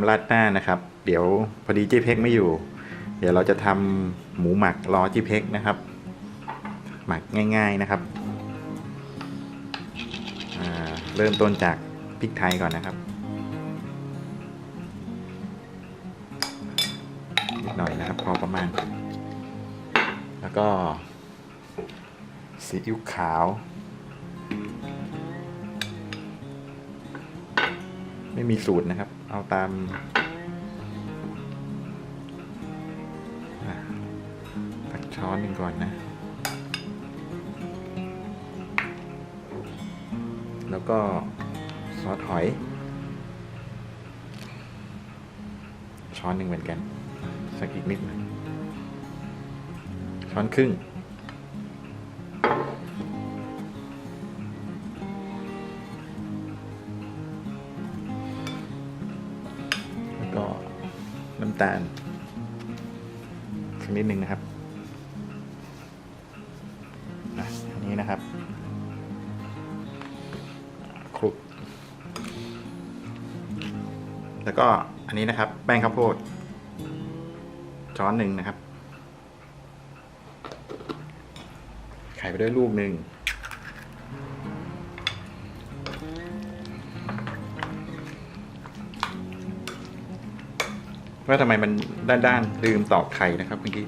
ำราดหน้านะครับ เดี๋ยวพอดีเจ๊เพ็กไม่อยู่ เดี๋ยวเราจะทำหมูหมักรอเจ๊เพ็กนะครับ หมักง่าย ๆนะครับเริ่มต้นจากพริกไทยก่อนนะครับนิดหน่อยนะครับ พอประมาณ แล้วก็ซีอิ๊วขาว ไม่มีสูตรนะครับ เอาตามตักช้อนหนึ่งก่อนนะ แล้วก็ซอสหอย ช้อนหนึ่งเหมือนกัน สักอีกนิดหนึงช้อนครึ่ง ตาลสักนิดหนึ่งนะครับอะอันนี้นะครับคลุก แล้วก็อันนี้นะครับ แป้งข้าวโพดช้อนหนึ่งนะครับ ไข่ไปด้วยลูกหนึ่ง ว่าทำไมมันด้านๆลืมตอกไข่นะครับเมื่อกี้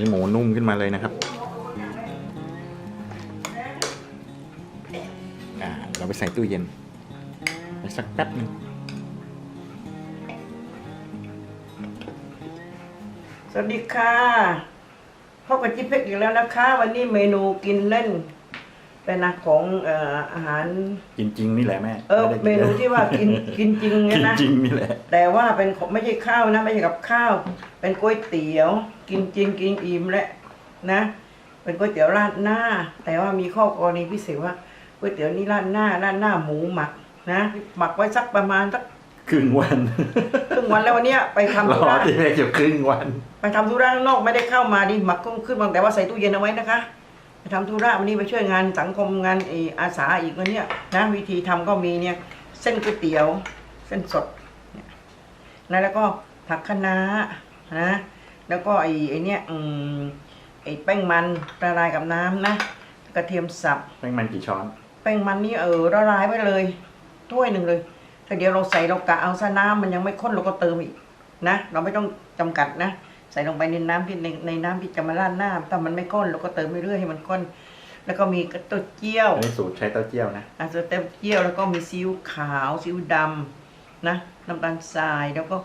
นี่หมูนุ่มขึ้นมาเลยนะครับ เราไปใส่ตู้เย็นไปสักแป๊บนึง วัสดีค่ะพบกับจิ๊บเพ็กอีกแล้วนะคะ วันนี้เมนูกินเล่น เป็นอาของเอ่ออาหาร กินจริงนี่แหละแม่เออไได้เมนูที่ว่ากินกินจริงกิเนี่ยนนะจริงนี่แหละ แต่ว่าเป็นของไม่ใช่ข้าวนะ ไม่ใช่กับข้าว เป็นก๋วยเตี๋ยว กินจริงกินอิ่มแหละนะ เป็นก๋วยเตี๋ยวราดหน้า แต่ว่ามีข้อกรณีพิเศษว่าก๋วยเตี๋ยวนี้ราดหน้าราดหน้าหมูหมักนะหมักไว้สักประมาณสัก ครึ่งวันครึ่งวันแล้ววันเนี้ยไปทำรธุอระที่แม่จะครึ่งวัน ไปทำธุระข้างนอกไม่ได้เข้ามาดิหมักก็ขึ้นมาแต่ว่าใส่ตู้เย็นเอาไว้นะคะ ไปทำธุระวันนี้ไปช่วยงานสังคมงานเอออาสาอีกวันเนี้ยนะวิธีทำก็มีเนี่ยเส้นก๋วยเตี๋ยว เส้นสดเนี่ยนะแล้วก็ผักคะน้านะแล้วก็ไอ้ไอ้เนี่ยอืมไอ้แป้งมันละลายกับน้ำนะกระเทียมสับ แป้งมันกี่ช้อน แป้งมันนี่เออละลายไว้เลยถ้วยหนึ่งเลย แต่เดี๋ยวเราใส่เรากะเอาซะน้ำมันยังไม่ข้นเราก็เติมอีกนะ เราไม่ต้องจำกัดนะ ใส่ลงไปในน้ำที่ในในน้ำที่จะมาราดหน้าถ้ามันไม่ข้นเราก็เติมไปเรื่อยให้มันข้นแล้วก็มีกระตุ้เจียวอันนี้สูตรใช้เต้าเจี้ยวนะอาจจะเต็มเจียวแล้วก็มีซีอิ๊วขาวซีอิ๊วดำนะน้ำตาลทรายแล้วก็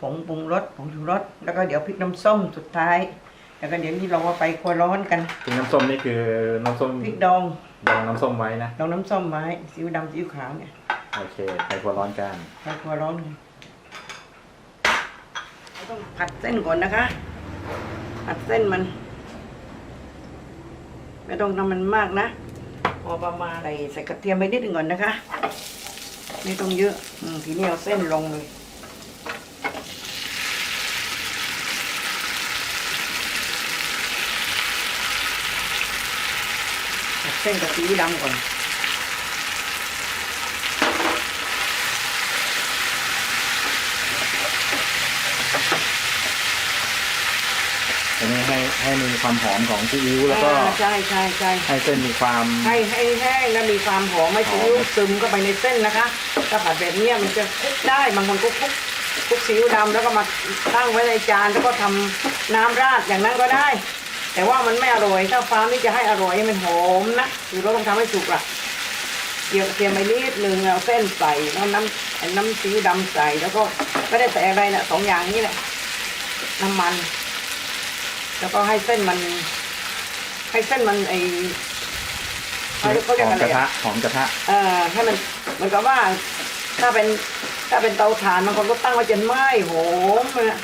ผงปรุงรสผงชูรสแล้วก็เดี๋ยวพริกน้ำส้มสุดท้าย แล้วก็เดี๋ยวนี้เราก็ไปครัวร้อนกันพริกน้ำส้มนี่คือน้ำส้มพริกดองดองน้ำส้มไว้นะดองน้ำส้มไว้ซีอิ๊วดำซีอิ๊วขาวเนี่ย โอเคไปครัวร้อนกันไปครัวร้อนเราต้องผัดเส้นก่อนนะคะ ผัดเส้นมัน ไม่ต้องทำมันมากนะพอประมาณใส่ใส่กระเทียมไปนิดหนึ่งก่อนนะคะ ไม่ต้องเยอะอมทีนี้เอาเส้นลงเลย ผัดเส้นกับซีอิ๊วดำก่อน อันนี้ ให้ให้มีความหอมของซีอิ๊วแล้วก็อ่าใช่ใช่ใช่ให้เส้นมีความ ให้ให้แห้งแล้วมีความหอมไม่ซีอิ๊วซึมเข้าไปในเส้นนะคะถ้าผัดแบบเนี้ยมันจะคลุกได้บางคนก็คลุกคลุกซีอิ๊วดำแล้วก็มาตั้งไว้ในจานแล้วก็ทำน้ำราดอย่างนั้นก็ได้ แต่ว่ามันไม่อร่อยถ้าฟ้านี่จะให้อร่อยให้มันหอมนะคือเราต้องทำให้สุกอะเกี่ยวเตรียมไปนิดนึงเอาเส้นใส่แล้วน้ำไอ้น้ำซีอิ๊วดำใส่แล้วก็ไม่ได้ใส่อะไรนะสองอย่างนี้แหละน้ำมัน แล้วก็ให้เส้นมัน ให้เส้นมันไอเขาเรียกเขาเรียกหอมอะไรกระทะอะหอมกระทะ เอ่อให้มันเหมือนกับว่า ถ้าเป็น ถ้าเป็นเตาถ่านบางคนก็ตั้งไว้จนไหม้โหมนะ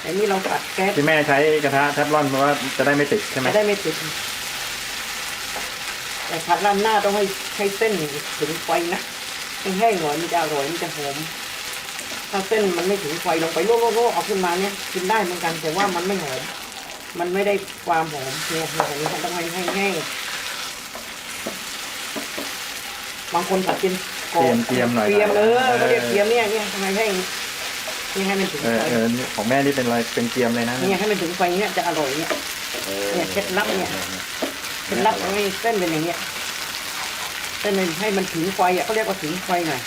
แต่นี่เราผัดแก๊สที่แม่ใช้กระทะแทฟลอนเพราะว่าจะได้ไม่ติดใช่ไหมจะได้ไม่ติดแต่ผัดร้านหน้าต้องให้ให้เส้นถึงไฟนะให้แห้งหน่อยมันจะอร่อยมันจะหอมถ้าเส้นมันไม่ถึงไฟลงไปโลกโลกเอาขึ้นมาเนี่ยกินได้เหมือนกันแต่ว่ามันไม่หอม มันไม่ได้ความหอมเนี่ยอย่างนี้มันต้องให้แห้งๆบางคนผัดกินกรอบเตรียมๆหน่อยเตรียมเออเออเขาเรียกเตรียมเนี่ยเนี่ยทำไมให้นี่ให้มันถึงเออไฟเออนี่ของแม่นี่เป็นอะไรเป็นเกียมเลยนะเนี่ยให้มันถึงไฟเนี่ยจะอร่อยเนี่ยออเนี่ยเคล็ดลับเนี่ย เคล็ดลับให้เส้นเป็นอย่างเงี้ยเส้นมันให้มันถึงไฟอะเขาเรียกว่าถึงไฟหน่อย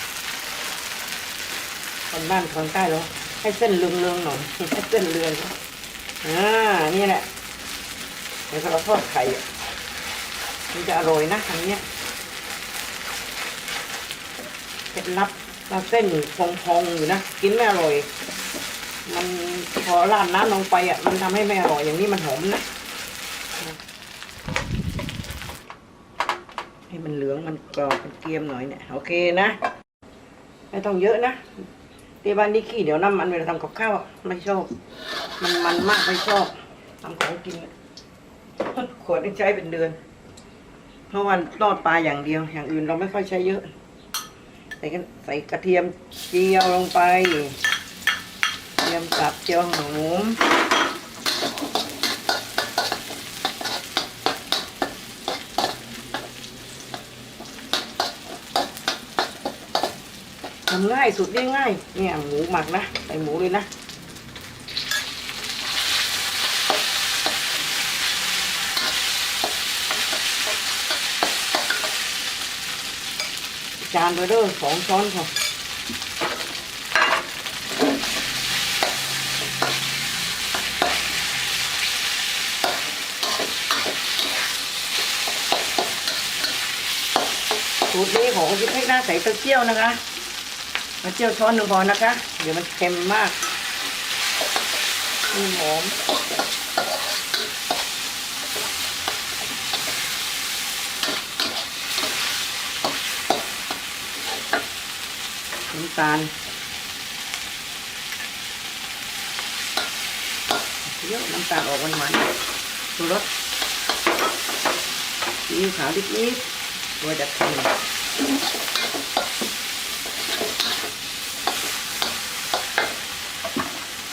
คนบ้านคนใต้เหรอให้เส้นเรืองๆหน่อยให้เส้นเรือง อ่า นี่แหละเดี๋ยวเราทอดไข่มันจะอร่อยนะอันเนี้ยเคล็ดลับเราเส้นพองๆอยู่นะ กินไม่อร่อย มันพอราดน้ำลงไปอะ มันทำให้ไม่อร่อยอย่างนี้มันหอมนะให้มันเหลืองมันกรอบมันเกรียมหน่อยเนี่ย โอเคนะ ไม่ต้องเยอะนะ ที่บ้านนี่ขี้เดี๋ยวน้ำมันเวลาทำกับข้าวไม่ชอบ มันมันมากไม่ชอบทำของกินขวดนี่ใช้เป็นเดือน เพราะวันทอดปลาอย่างเดียว อย่างอื่นเราไม่ค่อยใช้เยอะ ใส่กันใส่กระเทียมเจียวลงไป เทียมสับเจียวหอม ทำง่ายสุดได้ง่าย เนี่ยหมูหมักนะใส่หมูเลยนะจานไปเด้อสองช้อนพอสูตรนี้ของจิ๊บให้หน้าใส่เต้าเจี้ยวนะคะ มาเจียวช้อนหนึ่งพอนะคะ เดี๋ยวมันเค็มมากนี่หอมน้ำตาลเยอะน้ำตาลออกมันมันๆชูรสซีอิ๊วขาวนิดนิดๆตัวจะเค็ม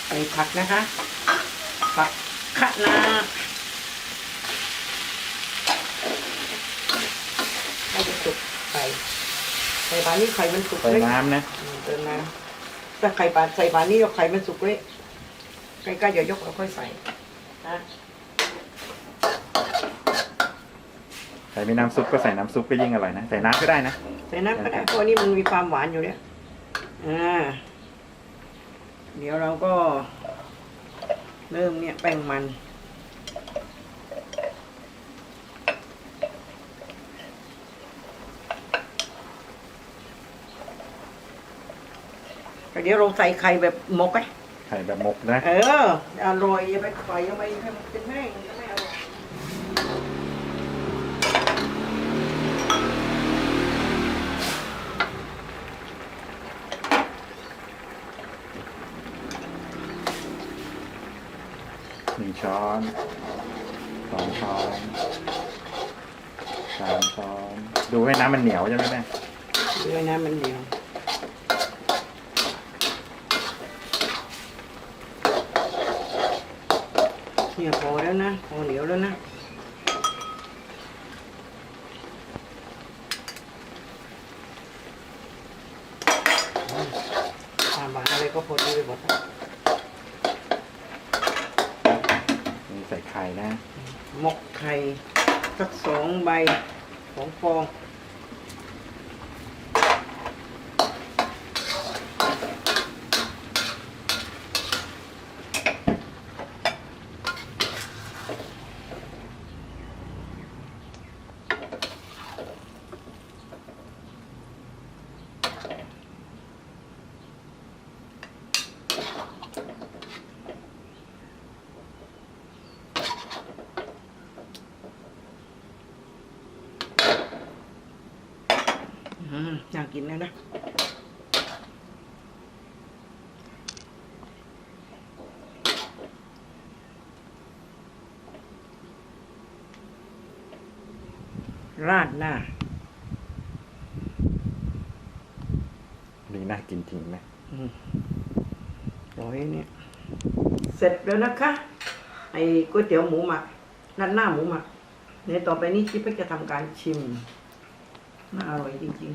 ใส่ ผักนะคะ ผักคะน้าให้มันสุกใส่ใส่ปลานี่ไข่มันสุกใส่เลยน้ำนะอืมเติมน้ำถ้าไข่ปลาใส่ปลานี่เอาไข่มันสุกเลยใกล้ๆเดี๋ยวยกเราค่อยใส่นะใส่ไม่น้ำซุปก็ใส่น้ำซุปก็ยิ่งอร่อยนะ ใส่น้ำก็ได้นะ ใส่น้ำก็ได้เพราะอันนี้มันมีความหวานอยู่เนี่ยอ่า เดี๋ยวเราก็เริ่มเนี่ยแป้งมัน เดี๋ยวเราใส่ไข่แบบหมกไงไข่แบบหมกนะ เออ อร่อยอย่าไปปล่อยเอาไปให้มันเป็นแห้งมันจะไม่อร่อย ช้อนสองช้อนสามช้อน ดูให้น้ำมันเหนียวใช่ไหมแม่ด้วยน้ำมันเหนียวเนี่ยพอแล้วนะพอเหนียวแล้วนะ ความหวานอะไรก็พอดีไปหมดนะ นี่ใส่ไข่นะ หม กไข่สักสองใบสองฟองอืมน่ากินแล้วนะ ราดหน้า นี่น่ากินจริงไหมอืมร้อยเนี่ยเสร็จแล้วนะคะ ไอ้ก๋วยเตี๋ยวหมูหมักนัดหน้าหมูหมักเนี่ยต่อไปนี้จิ๊บจะทำการชิมน่าอร่อยจริง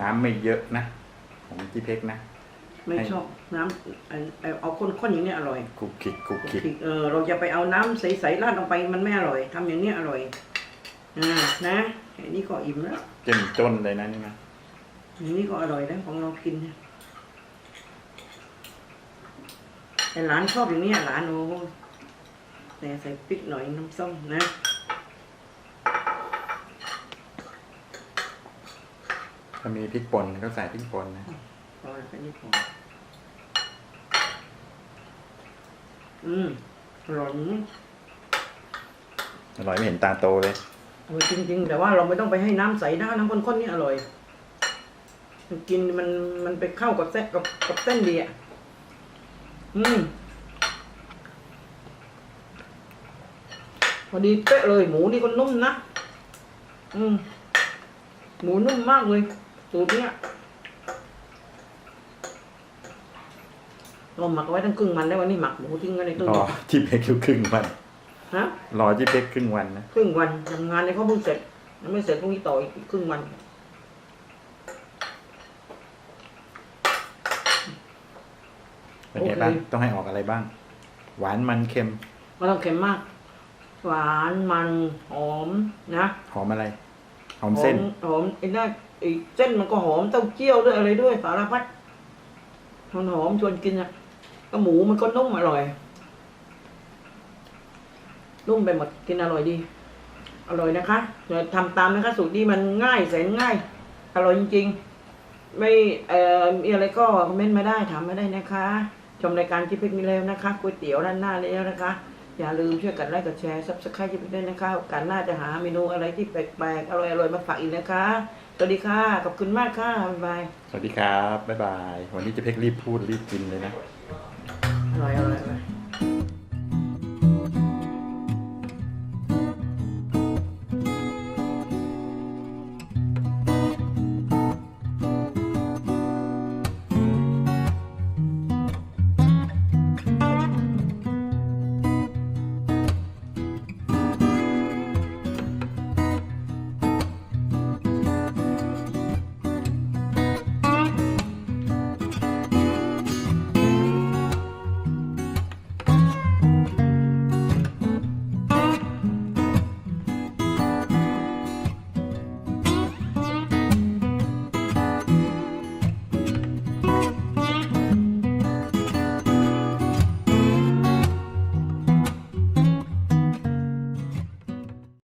น้ำไม่เยอะนะ ของจีเพกนะๆ ไม่ชอบน้ำเอาเอาเอาข้นๆอย่างเนี้ยอร่อยกุกกิกกุกกิกเออเราจะไปเอาน้ำใสๆราดลงไปมันไม่อร่อยทำอย่างเนี้ยอร่อยอ่านะแค่นี้ก็อิ่มแล้วเจ้มจนเลยนะนี่นะอย่างนี้ก็อร่อยแล้วของเรากินเนี่ยแต่หลานชอบอย่างเนี้ยหลานโอ้แต่ใส่พริกหน่อยน้ำส้มนะถ้ามีพริกป่นก็ใส่พริกป่นนะพอ แล้วแค่นี้พออืมอร่อยอืมอร่อยไม่เห็นตาโตเลยอร่อยจริง ๆ แต่ว่าเราไม่ต้องไปให้น้ำใสนะน้ำข้นๆนี่อร่อย มันกินมันมันไปเข้ากับเส้นกับกับเส้นดีอะ อืมพอดีเป๊ะเลย หมูนี่ก็นุ่มนะ อืม หมูนุ่มมากเลยสูตรเนี้ย เราหมักเอาไว้ตั้งครึ่งวันแล้ววันนี้หมักหมูทิ้งไว้ในตู้รอเย็นจีเพกอยู่ครึ่งวันฮะรอจีเพกครึ่งวันนะครึ่งวันทำงานในเขาเพิ่งเสร็จยังไม่เสร็จพรุ่งนี้ต่ออีกครึ่งวันเป็นไงโอเคบ้างต้องให้ออกอะไรบ้าง หวานมันเค็มไม่ต้องเค็มมาก หวานมันหอมนะหอมอะไร หอมเส้นหอมไอ้นั่นไอ้เส้นมันก็หอมเต้าเจี้ยวด้วยอะไรด้วยสารพัดมันหอมชวนกินอะ ก็หมูมันก็นุ่มอร่อยนุ่มไปหมดกินอร่อยดี อร่อยนะคะเดี๋ยวทำตามนะคะ สูตรนี้มันง่ายแสนง่าย อร่อยจริง ๆ ไม่เอ่อมีอะไรก็คอมเมนต์มาได้ถามมาได้นะคะ ชมรายการที่เพชรมีแล้วนะคะก๋วยเตี๋ยวด้านหน้าแล้วนะคะ อย่าลืมช่วยกดไลค์กดแชร์ซับสไครต์ที่เพชรด้วยนะคะโอกาสหน้าจะหาเมนูอะไรที่แปลกๆอร่อยๆมาฝากอีกนะคะสวัสดีค่ะขอบคุณมากค่ะบ๊ายบายสวัสดีครับบ๊ายบายวันนี้จีเพกรีบพูดรีบกินเลยนะ 老杨来